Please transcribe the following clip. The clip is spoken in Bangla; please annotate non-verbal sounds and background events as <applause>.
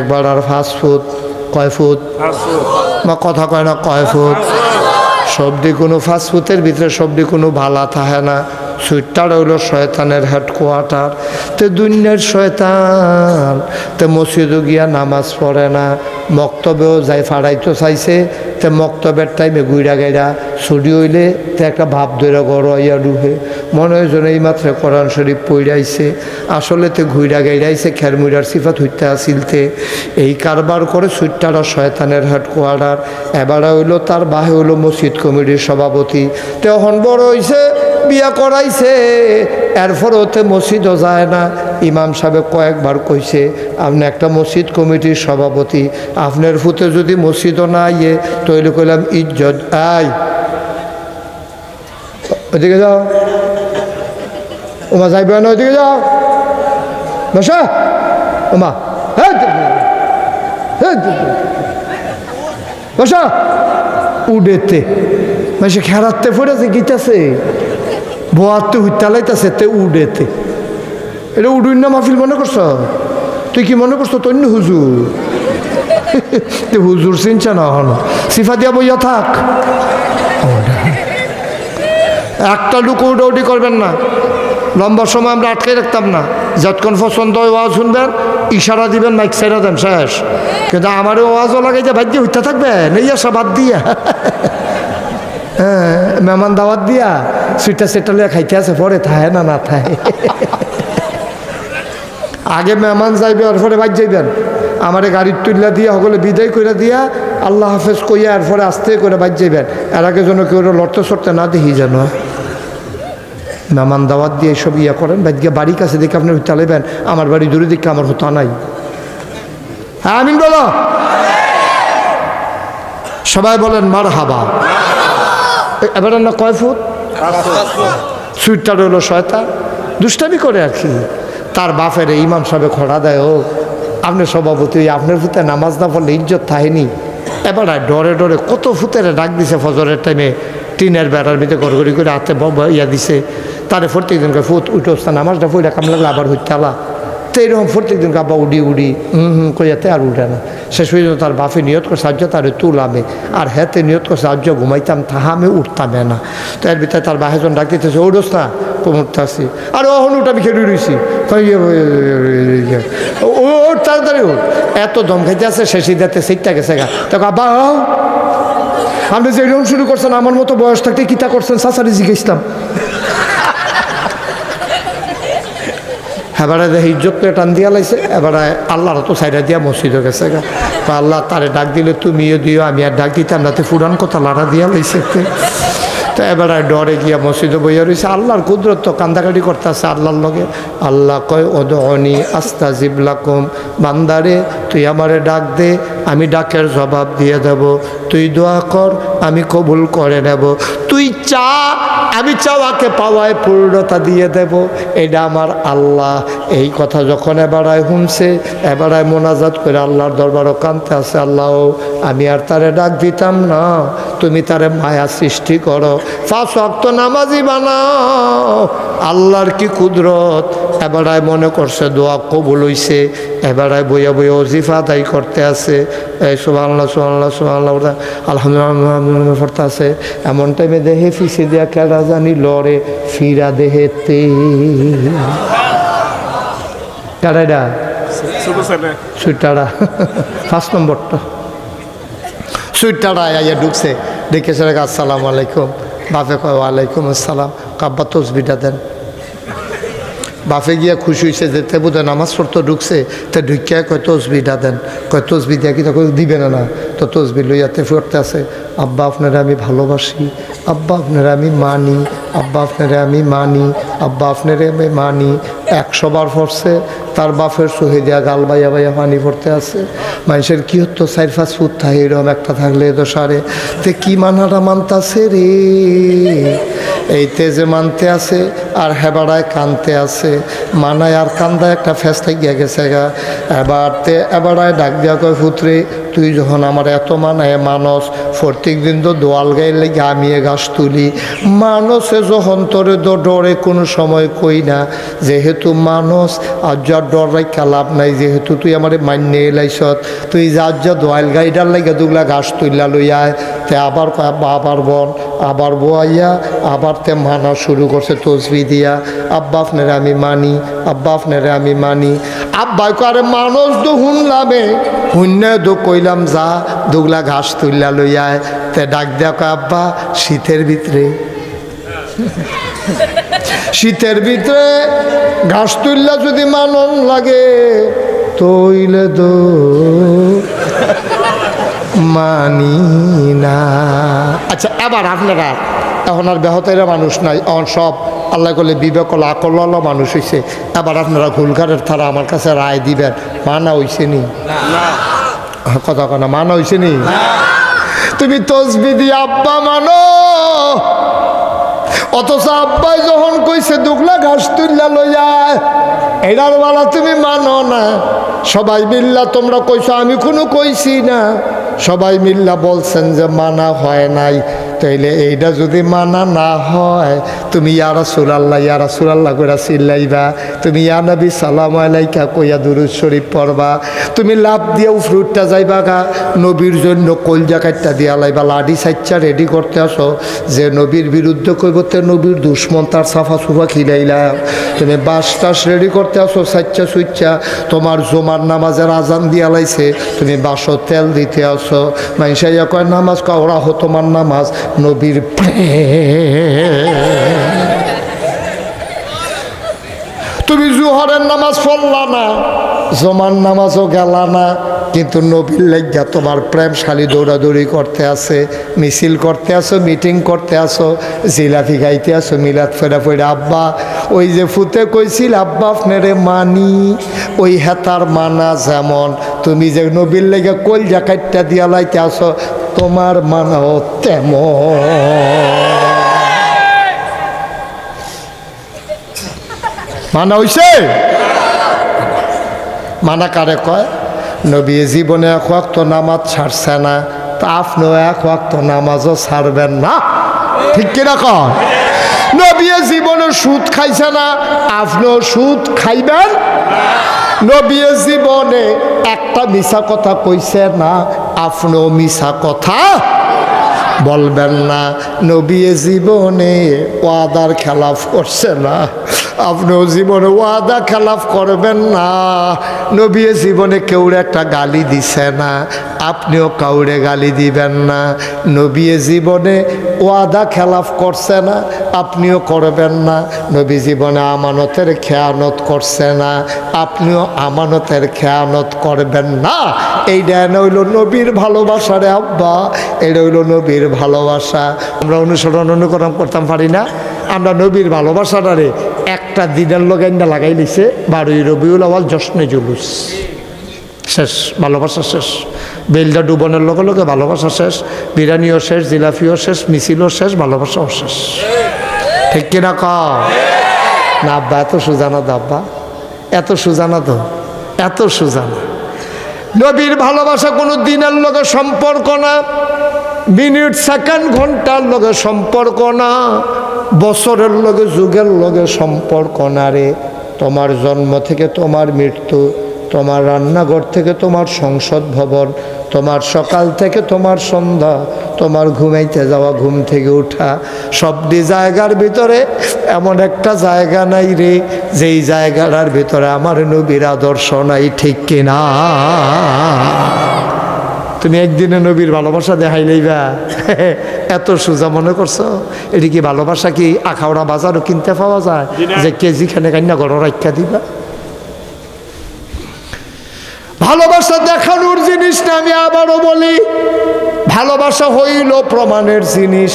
একবার আর ফাস্ট ফুড কয় ফুট বা কথা কয় না কয় ফুট সবদি কোনো ফাস্ট ফুডের ভিতরে সবদি কোনো ভালা থাকে না। সুইটটার হইল শয়তানের হেডকোয়ার্টার তে দুনিয়ার শয়তান তে মসজিদও গিয়া নামাজ পড়ে না। মক্তবেও যাই ফাড়াইতো চাইছে তে মক্তবের টাইমে গুইরা গাইরা ছুটি হইলে তে একটা ভাব ধরে গড় ইয়া ডুবে মনে হয় যেন এই মাত্র কোরআন শরীফ পইরাইছে আসলে তে ঘুইরা গাইরাইছে খেরমুইরার সিফাত হইতে আসিলতে। এই কারবার করে সুইট্টারা শয়তানের হেডকোয়ার্টার এবার হইল তার বাহে হইল মসজিদ কমিটির সভাপতি। তখন বড় হইছে, বিয়া করাইছে। এরপর ওতে মসজিদও যায় না। ইমাম সাহেব কয়েকবার কইছে, আপনি একটা মসজিদ কমিটির সভাপতি। আপনার ফুতে যদি মসজিদও না ইয়ে তৈরি করলাম ইজ্জত আই। ওদিকে যাও। ওমা যাইবে না ওদিকে যাও। বসা। ওমা বসা। উডেতে। মানে খেরাতে পড়েছে গীতাছে। বোয়াতে হুইতালাইতেছে তে উডেতে। এটা উডুই না মাহফিল মনে করছ? তুই কি মনে করছ তন্য হুজুর? হুজুর চিনছে না হন সিফা দিয়া বইয়া থাক। একটা লুকো উডাউডি করবেন না। লম্বা সময় আমরা আটকে রাখতাম না। যতক্ষণ পছন্দ হয় ওয়াজ শুনবেন, ইশারা দিবেন, মাইক সাইরা দেন, শেষ। কিন্তু আমারও ওয়াজও লাগাই যে, ভাগ্যে হইতে থাকবে, নেই আসা বাদ দিয়া। <laughs> হ্যাঁ মেহমান দাওয়াত দিয়া সুইটা সেটা লিয়া খাইতে আছে, পরে থাহে না না থাহে। <laughs> আগে মেহমান যাইবে আর পরে বাদ যাইবেন। আমারে গাড়ির তুল্লা দিয়া, সকলে বিদায় করে দিয়া, আল্লাহ হাফেজ কইয়া, এরপরে আস্তে করে বাদ যাইবেন। এর আগে যেন কেউ লড়তে সরতে না দেখি যেন। মেহমান দাওয়াত দিয়ে সব ইয়া করেন। বাদ গিয়ে বাড়ির কাছে দেখে আপনি চালাইবেন আমার বাড়ি দূরে দেখে আমার হতা নাই। হ্যাঁ আমিন বলো। সবাই বলেন মার হাবা এবার না কয় ফুট? সুইটটা রইল শয়তা দুষ্টামি করে আর কি। তার বাপের ইমাম সাহেব খড়া দেয়, ও আপনার সভাপতি, আপনার ফুতে নামাজ না পড়লে ইজ্জত থাকেনি এবার ডরে ডরে কত ফুতের ডাক দিছে ফজরের টাইমে টিনের বেড়ার ভিতরে গড়গড়ি করে হাতে ইয়া দিছে তারে প্রত্যেক দিনকে ফুত উঠে নামাজটা পড়ে কাম লাগলে আবার হইতে আলা তো এইরকম প্রত্যেক দিন আব্বা উডি উডি হুম হুম কইয়াতে আর উঠে না শেষ পর্যন্ত তার বাপে নিয়ত করছে আজ্য তারে তুলামে আর হেতে নিয়ত করে সাহায্য ঘুমাইতাম তাহামে উঠতামে না তো এর ভিতরে তার বাহেজন ডাক দিতেছে ওডোস না কোমরতে আসি আর ওহন উঠ আমি খেলে রয়েছি ইয়ে, ইয়ে, ও তাড়াতাড়ি এত দম খাইতে আছে শেষি দিতে সিটটা গেছে গা আব্বা আও। আপনি যে এরকম শুরু করছেন, আমার মতো বয়স থাকতে কিতা করছেন? সাসারি জিজ্ঞেসলাম। এবারে ইজ্জত করে টান দিয়া লাইছে। এবারে আল্লাহর তো সাইডা দিয়া মসজিদ গেছে গা। তো আল্লাহ তারে ডাক দিলে তুমিও দিও, আমি আর ডাক দিতাম তো ফুরান কথা লাড়া দিয়া লাইছে তো। এবারে ডরে গিয়া মসজিদে বইয়া রয়েছে আল্লাহর কুদরত তো কান্দাকাটি করতেছে আল্লাহর লগে। আল্লাহ কয় ওদনি আস্তা জিবলাকুম বান্দারে, তুই আমারে ডাক দে আমি ডাকের জবাব দিয়ে দেব। তুই দোয়া কর, আমি কবুল করে নেব। তুই চা, আমি চাওয়াকে পাওয়ায় পূর্ণতা দিয়ে দেব। এটা আমার আল্লাহ। এই কথা যখন এবারায় শুনছে এবারায় মোনাজাত করে আল্লাহর দরবারও কানতে আছে আল্লাহ, আমি আর তারে ডাক দিতাম না। তুমি তারে মায়া সৃষ্টি করো। ফাঁস নামাজি বানাও। আল্লাহর কি কুদরত? এবারায় মনে করছে দোয়া কবুল হইছে এবারায় বইয়া বইয়া অজিফা আদায় করতে আছে। এই সুবাংলা সুবাংলা সুবাংলা ওরা আলহামদুলিল্লাহ পড়তে আছে। এমন টাইমে দেহে ফিসে দিয়া কেডা জানি লড়ে ফিরা দেহেতে কেডাইডা সুইটারা ফার্স্ট নম্বরটা। সুইটারা আইয়া ঢুকছে। দেখেছে আসসালামু আলাইকুম। বাপে কয় ওয়ালাইকুম আসসালাম। কাব্বা তসবিটা দেন। বাপে গিয়া খুশি হয়েছে যে তে বোধহয় নামাজ পড়তো, ঢুকছে, তে ঢুকিয়া কয় তসবিটা দেন, কয় তসবি দিয়া কি তখন দিবে না না, তো তসবি লইয়াতে পড়তে আছে, আব্বা আপনারা আমি ভালোবাসি, আব্বা আপনারা আমি মানি, আব্বা আপনারা আমি মানি, আব্বা আপনারে আমি মানি, একশো বার পড়ছে, তার বাফের সহে দিয়া গাল বাইয়া বাইয়া পানি পড়তে আছে, মানুষের কি হতো, চার পাঁচ ফুট থাকে এরকম একটা থাকলে এ সারে, তে কি মানাটা মানতাছে রে? এই তেজে মানতে আছে, আর হেবাড়ায় কানতে আছে। মানায় আর কান্দায় একটা ফেস্তাই গিয়া গেছে গা। এবার তে এবারায় ডাক দিয়া কয় ফুতরে তুই যখন আমার এত মানায় মানস প্রত্যেক দিন তো দোয়াল গায়ে লেগে আমি গাছ তুলি। মানসে যখন তোরে তো ডরে কোনো সময় কই না, যেহেতু মানুষ আর যা ডর রাখা লাভ নাই, যেহেতু তুই আমার মান্য এলাইছত তুই যার যা দোয়াল গাইডার লাগে দুগলা ঘাস তুললা লইয়ায় তে আবার আবার বন আবার বোয়াইয়া আবার তে মানা শুরু করছে তসবি দিয়া, আব্বা, আপনারে আমি মানি, আব্বা, আপনারে আমি মানি। আব্বা করে মানুষ তো শুনলামে শূন্য তো কইলাম, যা দুগলা ঘাস তুললা লইয়ায় তে ডাক কয়, আব্বা, শীতের ভিতরে। <laughs> শীতের ভিতরে ঘাস তুললা যদি মানন লাগে তৈলে দো মানি না। আচ্ছা এবার আপনারা, এখন আর ব্যাহতেরা মানুষ নাই, এখন সব আল্লাহ করলে বিবেক আকল মানুষ হয়েছে এবার আপনারা ঘুলঘাটের থারা আমার কাছে রায় দিবেন, মানা হইছে নি। কথা কথা মানো হয়েছে নি তুমি তসবি দিয়ে আব্বা মানো। অথচ আব্বাই যখন কইছে, দুগলা ঘাস তুললা লইয়া এরার বালা তুমি মানো না। সবাই মিল্লা তোমরা কইছো, আমি কোনো কইছি না। সবাই মিল্লা বলছেন যে, মানা হয় নাই। তাইলে এইটা যদি মানা না হয়, তুমি ইয়ারা সুরাল্লাহ ইয়ারা সুরাল্লাহ করে চিল্লাইবা। তুমি ইয়া নবী, সালাম আলাইকা কইয়া দুরুদ শরীফ পড়বা। তুমি লাভ দিয়ে ফ্রুটটা যাইবা গা, নবীর জন্য কলজা কাটটা দিয়া লাইবা। লাডি সাইচ্চা রেডি করতে আসো। যে নবীর বিরুদ্ধে কইব, তে নবীর দুশ্মন তার সাফা সুফা খিলাইলা। তুমি বাস টাস রেডি করতে আসো, সাইচ্চা সুইচ্চা। তোমার জমার নামাজের আজান দিয়া লাইছে। তুমি বাসো তেল দিতে আসো। মাইসাইয়া কয়, নামাজ কয় হো তোমার নামাজ। নবীর প্রেম। তুমি জুহরের নামাজ পড়লা না জমান নামাজও গেলা না, কিন্তু নবীর লেগা তোমার প্রেমশালী দৌড়াদৌড়ি করতে আছে, মিছিল করতে আসো মিটিং করতে আসো জিলাপি গাইতে আসো মিলাদ ফেরা ফেরা। আব্বা, ওই যে ফুতে কইছিল, আব্বা আপনারে মানি, ওই হেতার মানা যেমন তুমি যে নবীর লেগে কল জাকাইটটা দিয়া লাইতে আসো, তোমার মানাও তেমন। মানা হইছে? মানা কারে কয়? নবী জীবনে এক ওয়াক্ত নামাজ ছাড়ছে না, তা আপনিও এক ওয়াক্ত নামাজও ছাড়বেন না। ঠিক কিনা কয়? নবী জীবনে সুদ খাইছে না, আপনিও সুদ খাইবেন? নবী জীবনে একটা মিশা কথা কইছে না, আপনিও মিশা কথা বলবেন না। নবী জীবনে ওয়াদার খেলাফ করছে না, আপনিও জীবনে ওয়াদা খেলাফ করবেন না। নবী জীবনে কেউ একটা গালি দিছে না আপনিও কাউরে গালি দিবেন না। নবী জীবনে ওয়াদা খেলাফ করছে না, আপনিও করবেন না। নবী জীবনে আমানতের খেয়ানত করছে না, আপনিও আমানতের খেয়ানত করবেন না। এই এইটা হইল নবীর ভালোবাসা রে আব্বা, এটা হইল নবীর ভালোবাসা। আমরা অনুসরণ অনুকরণ করতাম, পারি না? আমরা নবীর ভালোবাসাটারে একটা দিনের লগাইন্দা লাগাই নিছে বারোই রবিউল আওয়াল জশ্নে জুলুস। শেষ, ভালোবাসা শেষ। বেলটা ডুবনের লগে লগে ভালোবাসা শেষ, বিরিয়ানিও শেষ, জিলাপিও শেষ, মিছিলও শেষ, ভালোবাসাও শেষ। ঠিক কিনা ক না আব্বা, এত সুজানা তো আব্বা। এত সুজানা তো, এত সুজানা। নবীর ভালোবাসা কোনো দিনের লগে সম্পর্ক না, মিনিট, সেকেন্ড, ঘণ্টার লগে সম্পর্ক না, বছরের লগে, যুগের লগে সম্পর্ক না রে। তোমার জন্ম থেকে তোমার মৃত্যু তোমার রান্নাঘর থেকে তোমার সংসদ ভবন তোমার সকাল থেকে তোমার সন্ধ্যা তোমার ঘুমাইতে যাওয়া ঘুম থেকে উঠা। সবটি জায়গার ভিতরে এমন একটা জায়গা নাই রে যেই জায়গাটার ভিতরে আমার নবীর আদর্শ নাই ঠিক কিনা? তুমি একদিনে নবীর ভালোবাসা দেখাইলেই বা <laughs> এত সোজা মনে করছ? এটি কি ভালোবাসা কি আখাওড়া বাজারও কিনতে পাওয়া যায়? যে কেজি খানে কান্না গড় রাখা দিবা? ভালোবাসা দেখানোর জিনিস না আমি আবারও বলি ভালোবাসা হইল প্রমাণের জিনিস।